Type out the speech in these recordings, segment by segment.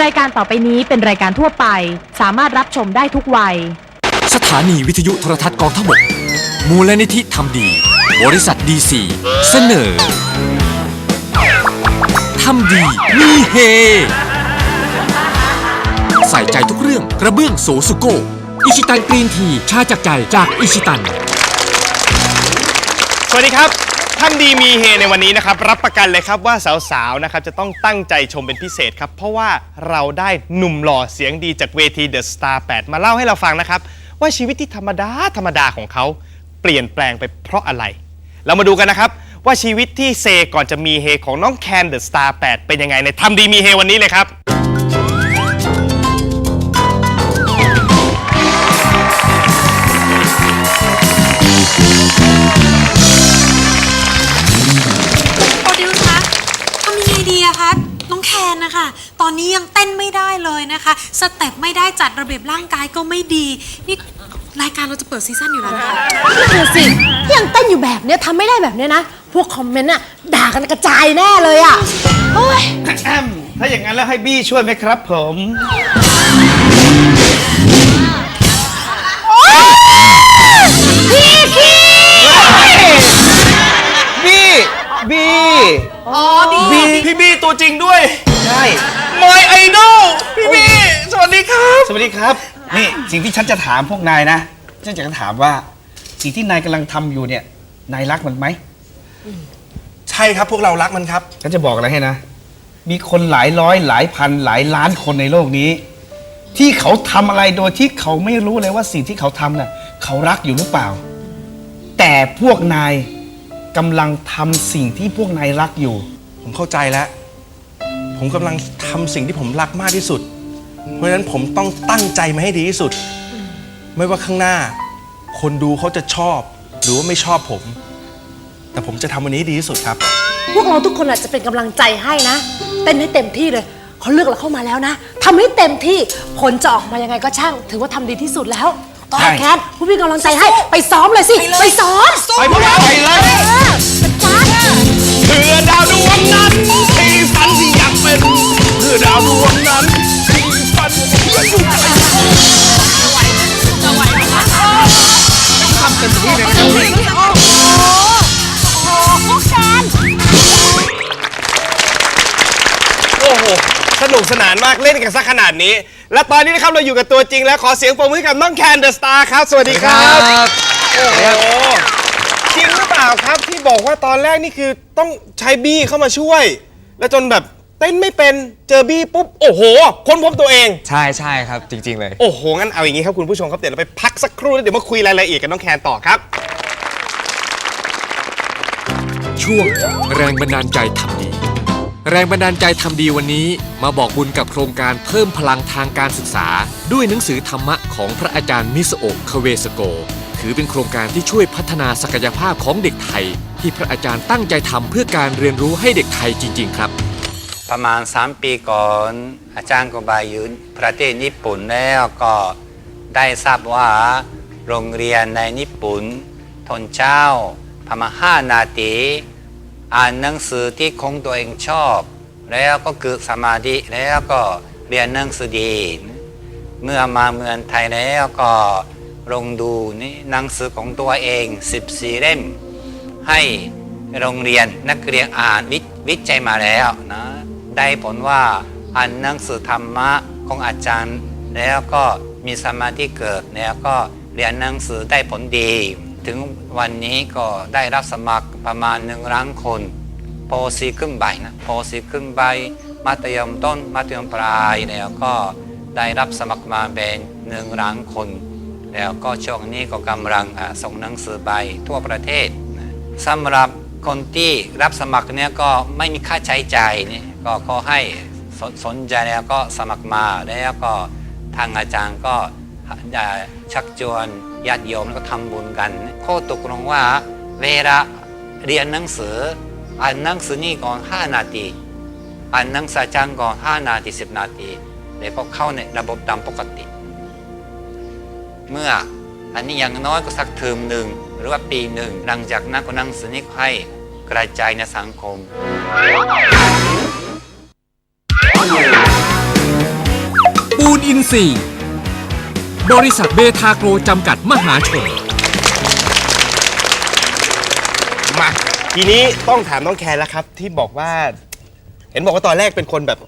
รายการต่อไปนี้เป็นรายการทั่วไป สามารถรับชมได้ทุกวัย สถานีวิทยุโทรทัศน์กองทพบกมูลนิธิทำดี บริษัทดีซีเสนอทำดีมีเฮ ใส่ใจทุกเรื่องกระเบื้องโสสุโกอิชิตันกรีนที ชาจากใจจากอิชิตัน สวัสดีครับ ทำดีมีเฮในวันนี้นะครับ รับประกันเลยครับว่าสาวๆนะครับจะต้องตั้งใจชมเป็นพิเศษครับ เพราะว่าเราได้หนุ่มหล่อเสียงดีจากเวที The Star 8 มาเล่าให้เราฟังนะครับ ว่าชีวิตที่ธรรมดาธรรมดาของเขาเปลี่ยนแปลงไปเพราะอะไร เรามาดูกันนะครับ ว่าชีวิตที่เซก่อนจะมีเฮของน้องแคน The Star 8 เป็นยังไงในทำดีมีเฮวันนี้เลยครับ ยังเต้นไม่ได้เลยนะคะ สเต็ปไม่ได้จัดระเบียบร่างกายก็ไม่ดี นี่รายการเราจะเปิดซีซั่นอยู่แล้วนะคะนั่นสิยังเต้นอยู่แบบเนี้ยทำไม่ได้แบบเนี้ยนะ พวกคอมเมนต์น่ะด่ากันกระจายแน่เลยอะโอ้ยแอมถ้าอย่างนั้นแล้วให้บี้ช่วยไหมครับผม พี่พี่บี้บี้ อ๋อดีบี้พี่บี้ตัวจริงด้วยใช่ My Idol พี่บี้สวัสดีครับ สวัสดีครับ นี่สิ่งที่ฉันจะถามพวกนายนะฉันจะถามว่า สิ่งที่นายกำลังทำอยู่เนี่ย นายรักมันไหม ใช่ครับพวกเรารักมันครับ ฉันจะบอกอะไรให้นะ มีคนหลายร้อยหลายพันหลายล้านคนในโลกนี้ ที่เขาทำอะไรโดยที่เขาไม่รู้เลยว่าสิ่งที่เขาทำน่ะเขารักอยู่หรือเปล่า แต่พวกนาย กำลังทำสิ่งที่พวกนายรักอยู่ ผมเข้าใจแล้ว ผมกำลังทำสิ่งที่ผมรักมากที่สุด เพราะฉะนั้นผมต้องตั้งใจมาให้ดีที่สุด ไม่ว่าข้างหน้า คนดูเขาจะชอบ หรือว่าไม่ชอบผม แต่ผมจะทำวันนี้ให้ดีที่สุดครับ พวกเราทุกคนอาจจะเป็นกำลังใจให้นะ เต้นให้เต็มที่เลย เขาเลือกเราเข้ามาแล้วนะทำให้เต็มที่ ผลจะออกมายังไงก็ช่าง ถือว่าทำดีที่สุดแล้ว ต่อใช่ แคนผู้พี่กำลังใจให้ ไปซ้อมเลยสิ ไปซ้อมไปพวกเราไปเลย เออจัดการเพื่อดาวดวงนั้นที่ฝันที่อยากเป็นเพื่อดาวดวงนั้นที่ฝันที่อยากเป็น สนุกสนานมากเล่นกันซะขนาดนี้ และตอนนี้นะครับเราอยู่กับตัวจริงแล้วขอเสียงปรบมือให้กับน้องแคนเดอะสตาร์ครับ สวัสดีครับโอ้โหจริงหรือเปล่าครับที่บอกว่าตอนแรกนี่คือต้องใช้บี้เข้ามาช่วย แล้วจนแบบเต้นไม่เป็นเจอบี้ปุ๊บโอ้โห ค้นพบตัวเอง ใช่ใช่ครับ จริง ๆ เลย โอ้โห งั้นเอาอย่างนี้ครับคุณผู้ชมครับเดี๋ยวเราไปพักสักครู่แล้วเดี๋ยวมาคุยรายละเอียดกับน้องแคนต่อครับ ช่วงแรงบันดาลใจทำดี แรงบันดาลใจทำดีวันนี้มาบอกบุญกับโครงการเพิ่มพลังทางการศึกษา ด้วยหนังสือธรรมะของพระอาจารย์มิสโอะคเวสโก ถือเป็นโครงการที่ช่วยพัฒนาศักยภาพของเด็กไทย ที่พระอาจารย์ตั้งใจทำเพื่อการเรียนรู้ให้เด็กไทยจริง ๆ ครับ ประมาณ 3 ปีก่อน อาจารย์ก็ไปอยู่ประเทศญี่ปุ่นแล้วก็ได้ทราบว่าโรงเรียนในญี่ปุ่นตอนเช้าประมาณ5นาที อ่านหนังสือที่ของตัวเองชอบ แล้วก็คือสมาธิแล้วก็เรียนหนังสือดี เมื่อมาเมืองไทยแล้วก็ลงดูนี่หนังสือของตัวเอง14เล่ม ให้โรงเรียนนักเรียนอ่านวิวิจัยมาแล้วนะได้ผลว่าอ่านหนังสือธรรมะของอาจารย์ แล้วก็มีสมาธิเกิดแล้วก็เรียนหนังสือได้ผลดี ถึงวันนี้ก็ได้รับสมัครประมาณหนึ่งล้านคนป .4 ขึ้นไปนะป .4 ขึ้นไปมัธยมต้น มัธยมปลายแล้วก็ได้รับสมัครมาเป็นหนึ่งล้านคน แล้วก็ช่วงนี้ก็กำลังส่งหนังสือไปทั่วประเทศสำหรับคนที่รับสมัครเนี่ยก็ไม่มีค่าใช้จ่ายนี่ก็ขอให้สนสนใจแล้วก็สมัครมาแล้วก็ทางอาจารย์ก็ชักชวน ญาติโยมแล้วก็ทำบุญกัน ข้อตกลงว่าเวลาเรียนหนังสืออ่านหนังสือนี่ก่อน5นาทีอ่านหนังสือจารย์ก่อน5นาที10นาทีแล้วก็เข้าในระบบตามปกติ เมื่ออันนี้อย่างน้อยก็สักเทอมหนึ่งหรือว่าปีหนึ่งหลังจากนั้นก็หนังสือนี้ให้กระจายในสังคมปูนอินทรีย์ บริษัทเบทาโกรจำกัดมหาชน มาทีนี้ต้องถามน้องแคนแล้วครับ ที่บอกว่า เห็นบอกว่าตอนแรกเป็นคนแบบ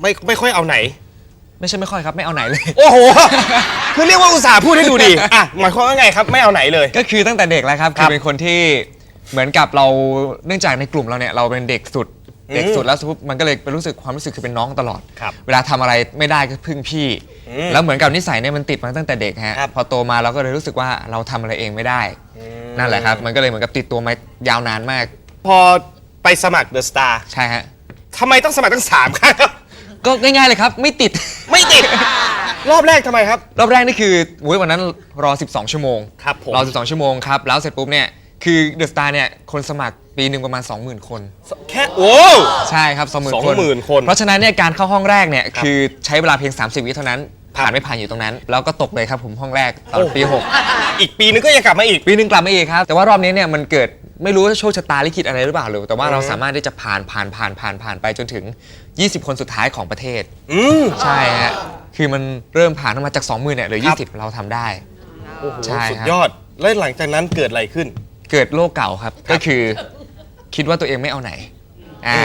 ไม่ไม่ค่อยเอาไหน ไม่ใช่ไม่ค่อยครับไม่เอาไหนเลย โอ้โห คือเรียกว่าอุตส่าห์พูดให้ดูดีอะหมายความว่าไงครับ ไม่เอาไหนเลย ก็คือตั้งแต่เด็กแล้วครับครัคือบเป็นคนที่เหมือนกับเราเนื่องจากในกลุ่มเราเนี่ยเราเป็นเด็กสุด เด็กสุดแล้วปุ๊บมันก็เลยเป็นรู้สึกความรู้สึกคือเป็นน้องตลอด ครับเวลาทำอะไรไม่ได้ก็พึ่งพี่ อืมแล้วเหมือนกับนิสัยเนี่ยมันติดมาตั้งแต่เด็กฮะครับ พอโตมาเราก็เลยรู้สึกว่าเราทำอะไรเองไม่ได้ นั่นแหละครับ มันก็เลยเหมือนกับติดตัวมายาวนานมากพอไปสมัครเดอะสตาร์ใช่ฮะทำไมต้องสมัครตั้งสามครั้งครับ ก็ง่ายๆเลยครับ ไม่ติด ไม่ติด รอบแรกทำไมครับ รอบแรกนี่คือโอ้ยวันนั้นรอ 12 ชั่วโมงครับผม รอ 12 ชั่วโมงครับ แล้วเสร็จปุ๊บเนี่ย คือเดอะสตาร์เนี่ยคนสมัครปีหนึ่งประมาณ 20,000 คน แค่โอ้ ใช่ครับ 20,000 คน20,000คนเพราะฉะนั้นเนี่ยการเข้าห้องแรกเนี่ยครับคือใช้เวลาเพียง 30 วิเท่านั้น ผ่านไม่ผ่านอยู่ตรงนั้น แล้วก็ตกเลยครับผมห้องแรกตอนโอ้ปี อีกปีนึงก็ยังกลับมาอีก 6 ปีหนึ่งกลับมาอีกครับ แต่ว่ารอบนี้เนี่ยมันเกิดไม่รู้ว่าโชคชะตาลิขิตอะไรหรือเปล่าหรือแต่ว่าเราสามารถที่จะผ่านผ่านผ่านผ่านผ่านไปจนถึง 20 คนสุดท้ายของประเทศ อืม ใช่ฮะคือมันเริ่มผ่านมาจาก 20,000เนี่ยเหลือ ครับ 20 เราทำได้ โอ้โหใช่ครับ สุดยอด แล้วหลังจากนั้นเกิดอะไรขึ้น เกิดโรคเก่าครับ ก็คือคิดว่าตัวเองไม่เอาไหน อ่า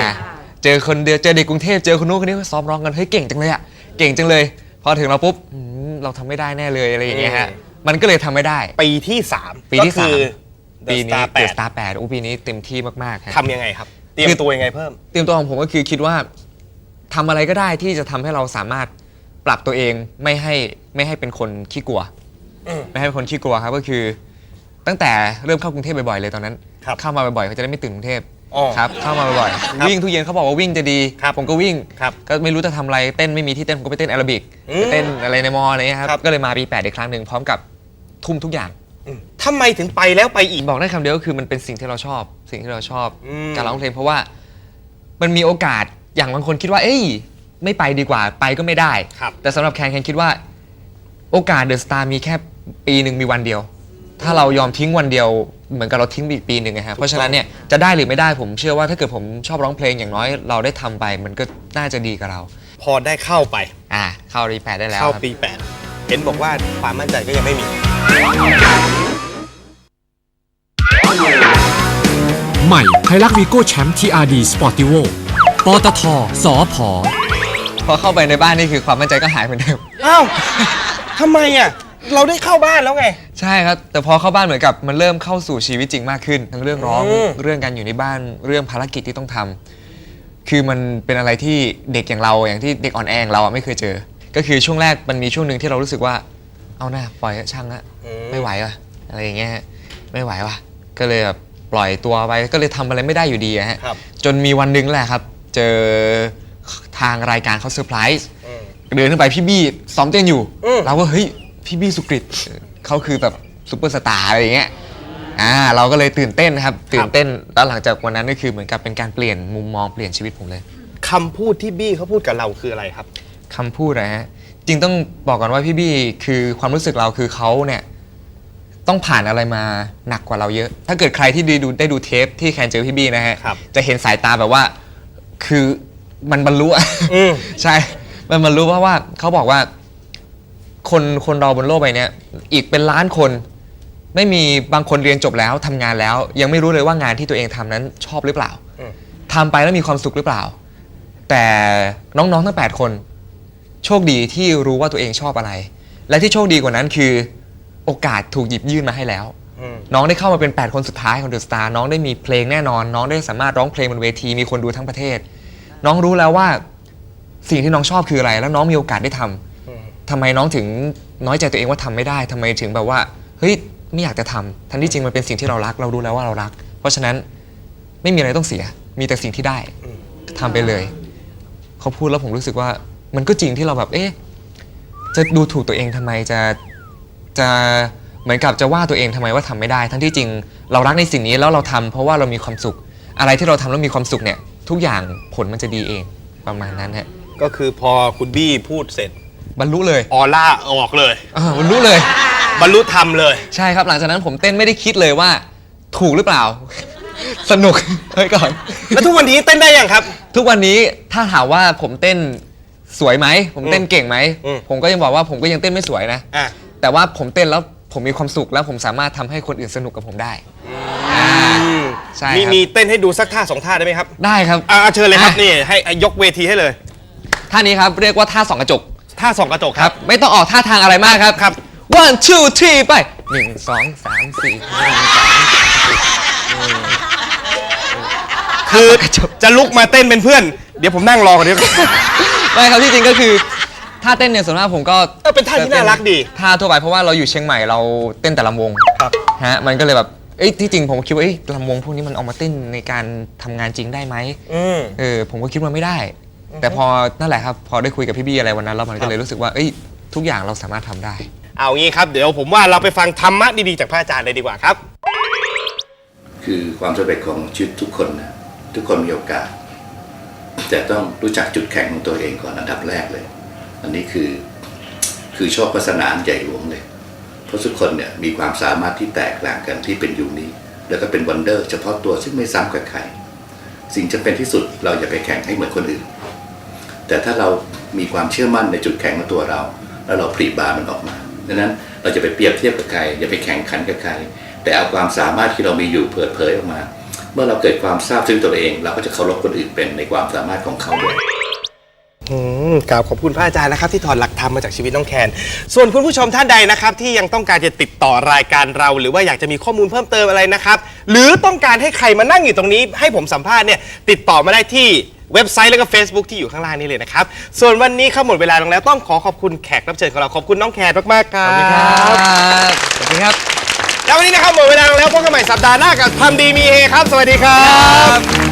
เจอคนเดียวเจอเด็กกรุงเทพเจอคนนู้นคนนี้ซ้อมร้องกันเฮ้ยเก่งจังเลยอะเก่งจังเลย พอถึงเราปุ๊บอืมเราทำไม่ได้แน่เลยอะไรอย่างเงี้ยฮะมันก็เลยทำไม่ได้ ปีที่สามปีที่ก็คือปี The นี้ Star เดอะส8ตาร์แปดโอ้ปีนี้เต็มที่มากๆฮะ ทำยังไงครับ เตรียมตัวยังไงเพิ่ม เตรียมตัวของผมก็คือคิดว่าทำอะไรก็ได้ที่จะทำให้เราสามารถปรับตัวเองไม่ให้ไม่ให้เป็นคนขี้กลัว อืม ไม่ให้เป็นคนขี้กลัวครับก็คือ ตั้งแต่เริ่มเข้ากรุงเทพบ่อยๆเลยตอนนั้น ครับเข้ามาบ่อยๆเขาจะได้ไม่ตื่นกรุงเทพอ๋อครับเข้ามาบ่อยครับๆวิ่งทุกเย็นเขาบอกว่าวิ่งจะดี ครับผมก็วิ่ง ครับก็ไม่รู้จะทำอะไรเต้นไม่มีที่เต้นผมก็ไปเต้นแอโรบิกอืมไปเต้นอะไรในมออะไรเงี้ยครับครับ ก็เลยมาปีแปดอีกครั้งหนึ่งพร้อมกับทุ่มทุกอย่าง อืมทำไมถึงไปแล้วไปอีก บอกได้คำเดียวก็คือมันเป็นสิ่งที่เราชอบ สิ่งที่เราชอบอืม การร้องเพลงเพราะว่ามันมีโอกาสอย่างบางคนคิดว่า เอ้ย ไม่ไปดีกว่าไปก็ไม่ได้ ครับ แต่สำหรับแคนแคนคิดว่า โอกาสเดอะสตาร์มีแค่ปีหนึ่งมีวันเดียว ถ้าเรายอมทิ้งวันเดียวเหมือนกับเราทิ้งไปอีกปีหนึ่งนะฮะเพราะฉะนั้นเนี่ยจะได้หรือไม่ได้ผมเชื่อว่าถ้าเกิดผมชอบร้องเพลงอย่างน้อยเราได้ทำไป มันก็น่าจะดีกับเรา พอได้เข้าไป อ่าเข้ารีแปดได้แล้วเข้าครับ ปี8เห็นบอกว่าความมั่นใจก็ยังไม่มี ใหม่ไฮลักวีโก้แชมป์ TRD Sportivo ปตทสอพอ พอเข้าไปในบ้านนี่คือความมั่นใจก็หายเหมือนเดิม อ้าวทำไมอะ เราได้เข้าบ้านแล้วไง ใช่ครับ แต่พอเข้าบ้านเหมือนกับมันเริ่มเข้าสู่ชีวิตจริงมากขึ้น ทั้งเรื่องร้องอืม เรื่องการอยู่ในบ้านเรื่องภารกิจที่ต้องทำคือมันเป็นอะไรที่เด็กอย่างเราอย่างที่เด็กอ่อนแออย่างเราอะไม่เคยเจอ ก็คือช่วงแรกมันมีช่วงหนึ่งที่เรารู้สึกว่า เอาหน้าปล่อยเถอะช่างอะไม่ไหวว่ะอะไรอย่างเงี้ยฮะไม่ไหวว่ะก็เลยแบบปล่อยตัวไปก็เลยทำอะไรไม่ได้อยู่ดีอะฮะครับ จนมีวันหนึงแหละครับ เจอทางรายการเขาเซอร์ไพรส์ อืม เดินขึ้นไปพี่บี้ซ้อมเต้นอยู่ อืมเราก็เฮ้ยพี่บี้สุกริต เขาคือแบบซุปเปอร์สตาร์อะไรอย่างเงี้ยอ่าเราก็เลยตื่นเต้นนะครับ ตื่นเต้นแล้วหลังจากวันนั้นก็คือเหมือนกับเป็นการเปลี่ยนมุมมองเปลี่ยนชีวิตผมเลยคำพูดที่บี้เขาพูดกับเราคืออะไรครับคำพูดนะฮะจริงต้องบอกก่อนว่าพี่บี้คือความรู้สึกเราคือเขาเนี่ยต้องผ่านอะไรมาหนักกว่าเราเยอะ ถ้าเกิดใครที่ได้ดูได้ดูเทปที่แคนเจอพี่บี้นะฮะครับ จะเห็นสายตาแบบว่าคือมันบรรลุอะ อืม ใช่ มันบรรลุเพราะว่าเขาบอกว่า คนคนเราบนโลกใบเนี้ยอีกเป็นล้านคน ไม่มีบางคนเรียนจบแล้วทำงานแล้ว ยังไม่รู้เลยว่างานที่ตัวเองทำนั้นชอบหรือเปล่าอืม ทำไปแล้วมีความสุขหรือเปล่า แต่น้องๆทั้ง 8 คน โชคดีที่รู้ว่าตัวเองชอบอะไร และที่โชคดีกว่านั้นคือ โอกาสถูกหยิบยื่นมาให้แล้ว อืม น้องได้เข้ามาเป็น 8 คนสุดท้ายของเดอะสตาร์น้องได้มีเพลงแน่นอน น้องได้สามารถร้องเพลงบนเวทีมีคนดูทั้งประเทศ น้องรู้แล้วว่าสิ่งที่น้องชอบคืออะไร แล้วน้องมีโอกาสได้ทำอืม ทำไมน้องถึงน้อยใจตัวเองว่าทำไม่ได้ทำไมถึงแบบว่าเฮ้ยไม่อยากจะทำทั้งที่จริงมันเป็นสิ่งที่เรารัก เรารู้แล้วว่าเรารัก เพราะฉะนั้นไม่มีอะไรต้องเสีย มีแต่สิ่งที่ได้ทำไปเลย เขาพูดแล้วผมรู้สึกว่ามันก็จริงที่เราแบบเอ๊ะจะดูถูกตัวเองทำไมจะจะเหมือนกับจะว่าตัวเองทำไมว่าทำไม่ได้ ทั้งที่จริงเรารักในสิ่งนี้แล้วเราทำเพราะว่าเรามีความสุข อะไรที่เราทำแล้วมีความสุขเนี่ย ทุกอย่างผลมันจะดีเองประมาณนั้นฮะ ก็คือพอคุณบี้พูดเสร็จ บรรลุเลยออร่าออกเลย อ่าบรรลุเลย บรรลุธรรมเลย ใช่ครับหลังจากนั้นผมเต้นไม่ได้คิดเลยว่าถูกหรือเปล่า สนุกไว้ก่อน แล้วทุกวันนี้เต้นได้ยังครับ ทุกวันนี้ถ้าถามว่าผมเต้นสวยไหม ผมเต้นเก่งไหม อืม ผมก็ยังบอกว่าผมก็ยังเต้นไม่สวยนะ อะแต่ว่าผมเต้นแล้วผมมีความสุขแล้วผมสามารถทำให้คนอื่นสนุกกับผมได้อ่าใช่มีครับ มีเต้นให้ดูสักท่าสองท่าได้ไหมครับได้ครับ อ่าเชิญเลยครับอะ นี่ให้ยกเวทีให้เลย ท่านี้ครับเรียกว่าท่าสองกระจก ท่าสองกระจกคครัรับ บ ไม่ต้องออกท่าทางอะไรมากครับครับ one two three ไปหนึ่งสองสามสี่หนึ่งสองสามสี่คือจะลุกมาเต้นเป็นเพื่อน เดี๋ยวผมนั่งรอก่อนเดี๋ยวไม่ครับที่จริงก็คือท่าเต้นเนี่ยส่วนมากผมก็เออเป็นท่าที่น่ารักดีท่าทั่วไปเพราะว่าเราอยู่เชียงใหม่เราเต้นแต่ลำวงครับ ฮะมันก็เลยแบบเอ้ยที่จริงผมคิดว่าเอ้ยลำวงพวกนี้มันเอามาเต้นในการทำงานจริงได้ไหมอืม เออผมก็คิดว่าไม่ได้ แต่พอนั่นแหละครับ พอได้คุยกับพี่บี้อะไรวันนั้นแล้วมันก็เลยรู้สึกว่าเอ้ยทุกอย่างเราสามารถทำได้ เอางี้ครับ เดี๋ยวผมว่าเราไปฟังธรรมะดีๆจากพระอาจารย์เลยดีกว่าครับ คือความสำเร็จของชีวิตทุกคนนะทุกคนมีโอกาส แต่ต้องรู้จักจุดแข็งของตัวเองก่อนอันดับแรกเลย อันนี้คือคือชอบศาสนาอันใหญ่หลวงเลย เพราะทุกคนเนี่ยมีความสามารถที่แตกต่างกันที่เป็นอยู่นี้ แล้วก็เป็นวันเดอร์ เฉพาะตัวซึ่งไม่ซ้ำกับใคร สิ่งจำเป็นที่สุดเราอย่าไปแข่งให้เหมือนคนอื่น แต่ถ้าเรามีความเชื่อมั่นในจุดแข็งของตัวเรา แล้วเราผลิบานมันออกมาดังนั้นเราจะไปเปรียบเทียบกับใครอย่าไปแข่งขันกับใครแต่เอาความสามารถที่เรามีอยู่เปิดเผยออกมา เมื่อเราเกิดความทราบซึ้งตัวเอง เราก็จะเคารพคนอื่นเป็นในความสามารถของเขาด้วย อืมกราบขอบคุณพระอาจารย์นะครับ ที่ถอดหลักธรรมมาจากชีวิตน้องแคน ส่วนคุณผู้ชมท่านใดนะครับ ที่ยังต้องการจะติดต่อรายการเรา หรือว่าอยากจะมีข้อมูลเพิ่มเติมอะไรนะครับ หรือต้องการให้ใครมานั่งอยู่ตรงนี้ ให้ผมสัมภาษณ์เนี่ยติดต่อมาได้ที่เว็บไซต์แล้วก็ Facebook ที่อยู่ข้างล่างนี้เลยนะครับ ส่วนวันนี้ครับหมดเวลาลงแล้วต้องขอขอบคุณแขกรับเชิญของเราขอบคุณน้องแคนมากๆครับสวัสดีครับ แล้ววันนี้นะครับหมดเวลาลงแล้วพบกันใหม่สัปดาห์หน้ากับทำดีมีเฮครับ สวัสดีครับ